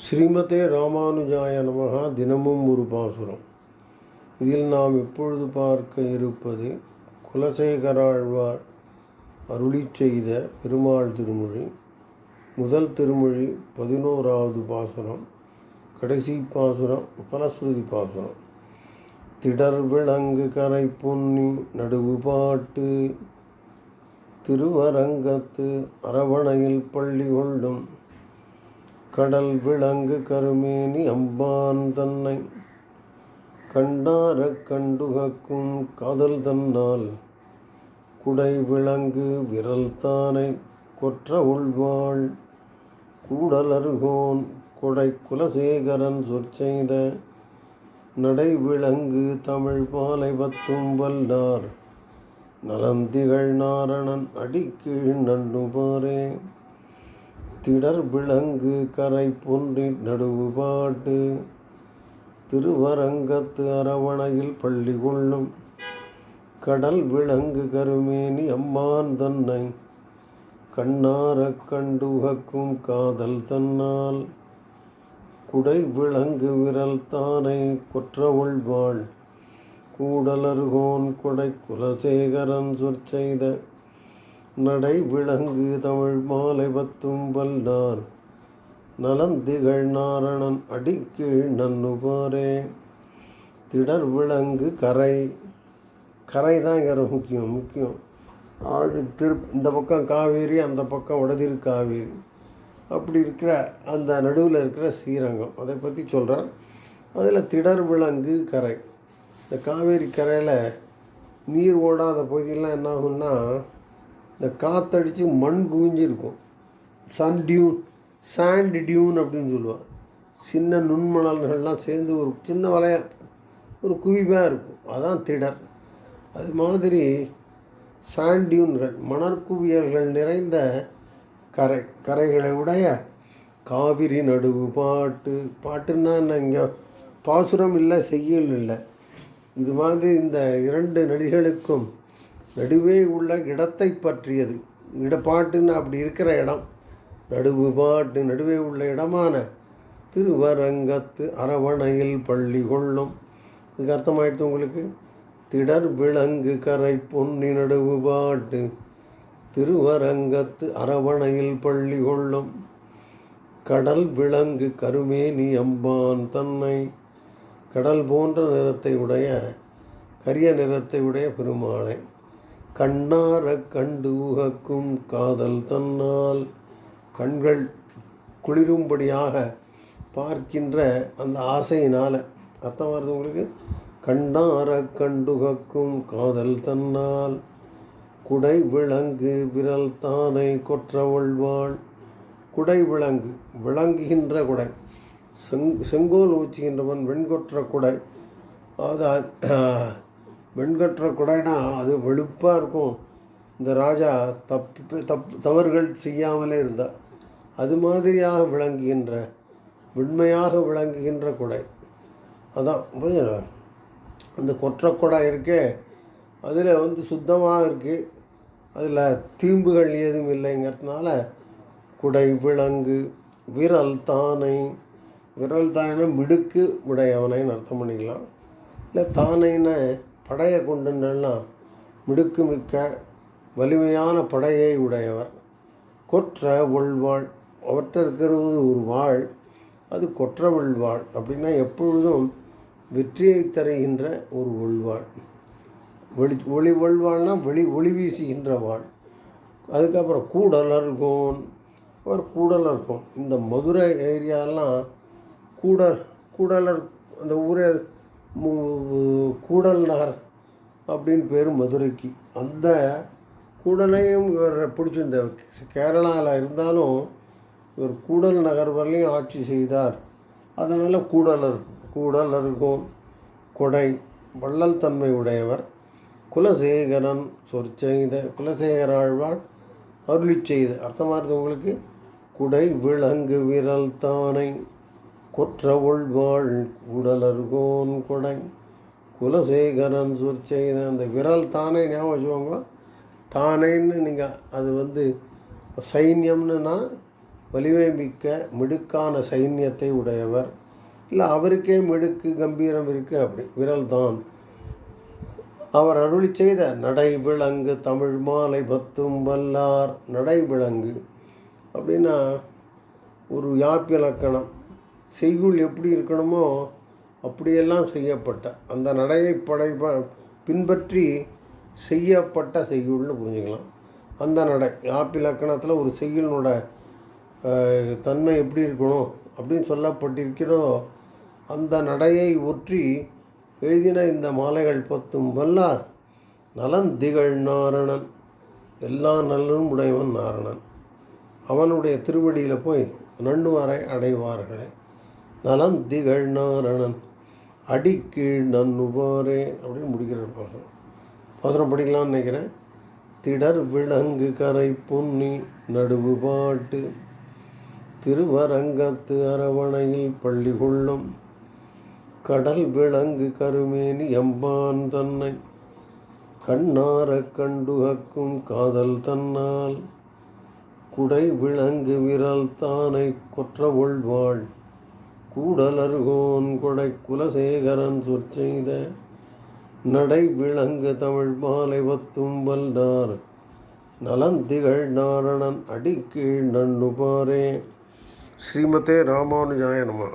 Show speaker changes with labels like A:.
A: ஸ்ரீமதே ராமானுஜாய நமகா தினமும் ஒரு பாசுரம். இதில் நாம் இப்பொழுது பார்க்க இருப்பது குலசேகராழ்வார் அருளி செய்த பெருமாள் திருமொழி. முதல் திருமொழி பதினோராவது பாசுரம். கடைசி பாசுரம் பலஸ்ருதி பாசுரம். திடர் விளங்கு கரை பொன்னி நடுவு பாட்டு. திருவரங்கத்து அரவணையில் பள்ளி கொள்ளும் கடல் விளங்கு கருமேனி அம்பான் தன்னை கண்டார கண்டுகக்கும் காதல் தன்னால். குடை விளங்கு விரல் தானை கொற்ற உள்வாள். கூடலருகோன் கொடை குலசேகரன் சொற்செய்த நடை விளங்கு தமிழ் பாலை பத்தும் வல்லார். நலந்திகள் நாரணன் அடிக்கீழ் நண்டுபாரே திடர் விளங்கு கரை பொன்றின் நடுவுபாட்டு. திருவரங்கத்து அரவணையில் பள்ளி கொள்ளும். கடல் விளங்கு கருமேனி அம்மான் தன்னை. கண்ணாரக் கண்டு உகக்கும் காதல் தன்னால். குடை விளங்கு விரல் தானே கொற்ற உள்வாள் கூடலர்கோன் கொடை குலசேகரன் சொற்செய்த நடை விளங்கு தமிழ் மாலை பத்தும் வல்லார். நலந்திகள் நாரணன் அடிக்கீழ் நன்னுபாரே திடர் விளங்கு கரை. கரை தான் இங்கே முக்கியம் முக்கியம். ஆழ் திரு இந்த பக்கம் காவேரி அந்த பக்கம் வடதிரு காவேரி. அப்படி இருக்கிற அந்த நடுவில் இருக்கிற ஸ்ரீரங்கம். அதை பற்றி சொல்கிறார் அதில் திடர் விளங்கு கரை. இந்த காவேரி கரையில் நீர் ஓடாத பகுதியெல்லாம் என்ன ஆகும்னா இந்த காற்றடிச்சு மண் குவிஞ்சிருக்கும். சன் டியூன் சாண்ட் டியூன் அப்படின்னு சொல்லுவாள் சின்ன நுண்மணல்கள்லாம் சேர்ந்து ஒரு சின்ன வலைய ஒரு குவிவாக இருக்கும். அதான் திடர். அது மாதிரி சாண்ட் டியூன்கள் மணற்குவியல்கள் நிறைந்த கரை கரைகளை உடைய காவிரி நடுவு பாட்டு. பாட்டுன்னா என்ன இங்கே பாசுரம் இல்லை செய்யல் இல்லை. இது மாதிரி இந்த இரண்டு நடிகளுக்கும் நடுவே உள்ள இடத்தை பற்றியது. இடப்பாட்டுன்னு அப்படி இருக்கிற இடம் நடுவு பாட்டு நடுவே உள்ள இடமான திருவரங்கத்து அரவணையில் பள்ளி கொள்ளும். இதுக்கு அர்த்தமாயிடுத்து உங்களுக்கு? திடர் விளங்கு கரை பொன்னி நடுவு பாட்டு திருவரங்கத்து அரவணையில் பள்ளி கொள்ளும். கடல் விளங்கு கருமேனி அம்பான் தன்னை கடல் போன்ற நிறத்தை உடைய கரிய நிறத்தை உடைய பெருமாளை கண்ணார கண்டு உகக்கும் காதல் தன்னால். கண்கள் குளிரும்படியாக பார்க்கின்ற அந்த ஆசையினால் அர்த்தம் வருது உங்களுக்கு? கண்ணார கண்டுகக்கும் காதல் தன்னால். குடை விளங்கு விரல் தானை கொற்றவள்வாள் குடை விளங்கு விளங்குகின்ற குடை. செங் செங்கோல் ஊச்சுகின்றவன் வெண்கொற்ற குடை. அது வெண்கற்ற குடைனா அது வெளுப்பாக இருக்கும். இந்த ராஜா தப்பு தப் தவறுகள் செய்யாமலே இருந்தார் அது மாதிரியாக விளங்குகின்ற வெண்மையாக விளங்குகின்ற குடை. அதான் புரியுதா அந்த கொற்ற குடை இருக்கே அதில் வந்து சுத்தமாக இருக்குது அதில் தீம்புகள் ஏதும் இல்லைங்கிறதுனால குடை விலங்கு விரல் தானை விரல் தானை மிடுக்கு உடையவனைன்னு அர்த்தம் பண்ணிக்கலாம். இல்லை தானைன்னு படையை கொண்டுலாம் மிடுக்குமிக்க வலிமையான படையை உடையவர். கொற்ற உள்வாள் அவற்றை இருக்கிறது ஒரு வாழ் அது கொற்ற உள்வாள் அப்படின்னா எப்பொழுதும் வெற்றியை தருகின்ற ஒரு உள்வாள் வெளி ஒளி ஒள்வாள்னா வெளி ஒளி வீசுகின்ற வாழ் அதுக்கப்புறம் கூடலர்கோன் அவர் கூடலர்கோன் இந்த மதுரை ஏரியாலாம் கூட கூடலர் அந்த ஊரே கூடல் நகர் அப்படின்னு பேர் மதுரைக்கு. அந்த கூடலையும் இவர் பிடிச்சிருந்த கேரளாவில் இருந்தாலும் இவர் கூடல் நகர் வரலையும் ஆட்சி செய்தார். அதனால் கூடலர் கூடலர்கோன் கொடை வள்ளல் தன்மை உடையவர். குலசேகரன் சொற்செய்த குலசேகர ஆழ்வார் அருளி செய்த அர்த்தமாகிறது உங்களுக்கு? குடை விலங்கு விரல் தானை கொற்ற உள்வாள் உடலர்கோன் கொடை. குலசேகரன் சொற்செய்த அந்த விரல் தானே ஞாபகம் வச்சுக்கோங்க. தானேன்னு நீங்கள் அது வந்து சைன்யம்னுனா வலிமை மிக்க மிடுக்கான சைன்யத்தை உடையவர். இல்லை அவருக்கே மிடுக்கு கம்பீரம் இருக்குது அப்படி விரல் தான். அவர் அருளி செய்த நடை விலங்கு தமிழ் மாலை பத்தும் வல்லார் நடை விலங்கு அப்படின்னா ஒரு யாப்பிலக்கணம். செய்குள் எப்படி இருக்கணுமோ அப்படியெல்லாம் செய்யப்பட்ட அந்த நடையை படைப்ப பின்பற்றி செய்யப்பட்ட செய்யுள்னு புரிஞ்சுக்கலாம். அந்த நடை யாப்பிலக்கணத்தில் ஒரு செய்யுளினோட தன்மை எப்படி இருக்கணும் அப்படின்னு சொல்லப்பட்டிருக்கிறதோ அந்த நடையை ஒற்றி எழுதின இந்த மாலைகள் பத்தும் வல்லார் நலன் திகழ் நாரணன் எல்லா நல்லனும் உடையவன் நாரணன். அவனுடைய திருவடியில் போய் நண்டுவாரை அடைவார்களே. நலம் திகழ் நாரணன் அடிக்கீழ் நன்னுவாரே அப்படின்னு முடிக்கிறார் பாசனம் பாசனம் படிக்கலாம்னு நினைக்கிறேன். திடர் விலங்கு கரை பொன்னி நடுவு பாட்டு. திருவரங்கத்து அரவணையில் பள்ளி கொள்ளும். கடல் விலங்கு கருமேனி எம்பான் தன்னை. கண்ணார கண்டுகக்கும் காதல் தன்னால். குடை விலங்கு விரல் தானை கொற்ற உள்வாள் கூடலர்கோன் கொடை குலசேகரன் சொற்செய்த நடை விளங்கு தமிழ் மாலை வத்தும் நலந்திகள் நாரணன் அடிக்கீழ் நண்ணுபாரே ஸ்ரீமதே ராமானுஜாய நமः.